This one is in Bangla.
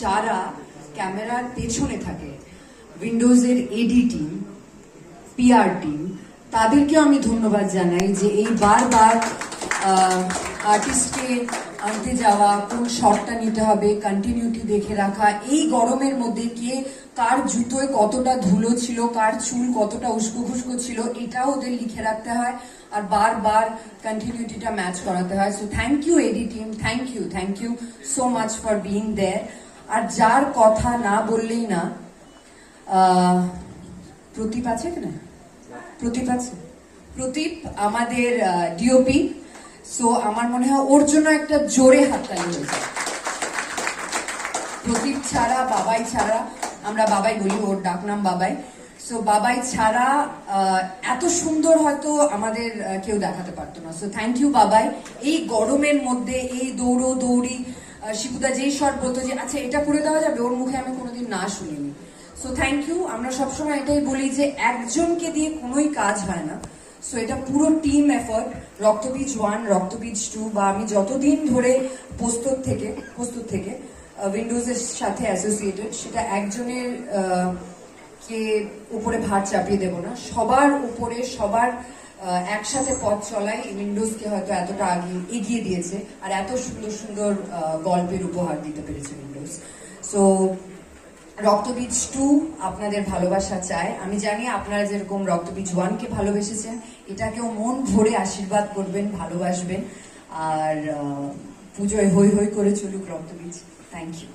যারা ক্যামেরার পেছনে থাকে উইন্ডোজের এডি টিম পিআর টিম তাদেরকেও আমি ধন্যবাদ জানাই যে এই বারবার আর্টিস্টকে আনতে যাওয়া, কোন শটটা নিতে হবে কন্টিনিউটি দেখে রাখা, এই গরমের মধ্যে কে কার জুতোয় কতটা ধুলো ছিল, কার চুল কতটা উস্কো খুস্কো ছিল, এটাও ওদের লিখে রাখতে হয় আর বারবার কন্টিনিউটিটা ম্যাচ করাতে হয়। So thank you AD team thank you thank you so much for being there আর যার কথা না বললেই না প্রদীপ আছে কি না প্রদীপ আছে? প্রদীপ আমাদের ডিওপি সো আমার মনে হয় ওর জন্য একটা জোরে হাততালি হয়েছে প্রদীপ ছাড়া, বাবাই ছাড়া, আমরা বাবাই বলি, ওর ডাকনাম বাবাই। সো বাবাই ছাড়া এত সুন্দর হয়তো আমাদের কেউ দেখাতে পারতো না। সো থ্যাংক ইউ বাবাই। এই গরমের মধ্যে, এই দৌড়ো দৌড়ি শিবুদা যেই শট বলতো যে আচ্ছা এটা করে দেওয়া যাবে, ওর মুখে আমি কোনোদিন না শুনিনি। সো থ্যাংক ইউ আমরা সবসময় এটাই বলি যে, একজনকে দিয়ে কোনোই কাজ হয় না। সো এটা পুরো team effort Raktabeej one Raktabeej two বা আমি যতদিন ধরে প্রস্তুত থেকে প্রস্তুত থেকে উইন্ডোজের সাথে অ্যাসোসিয়েটেড সেটা একজনের কে উপরে ভার চাপিয়ে দেব না, সবার উপরে, সবার একসাথে পথ চলাই উইন্ডোজকে হয়তো এতটা আগে এগিয়ে দিয়েছে আর এত সুন্দর সুন্দর গল্পের উপহার দিতে পেরেছে উইন্ডোজ। সো রক্তবীজ টু আপনাদের ভালোবাসা চায়। আমি জানি আপনারা যেরকম রক্তবীজ ওয়ানকে ভালোবেসেছেন, এটাকেও মন ভরে আশীর্বাদ করবেন, ভালোবাসবেন। আর পুজোয় হই হই করে চলুক রক্তবীজ। Thank you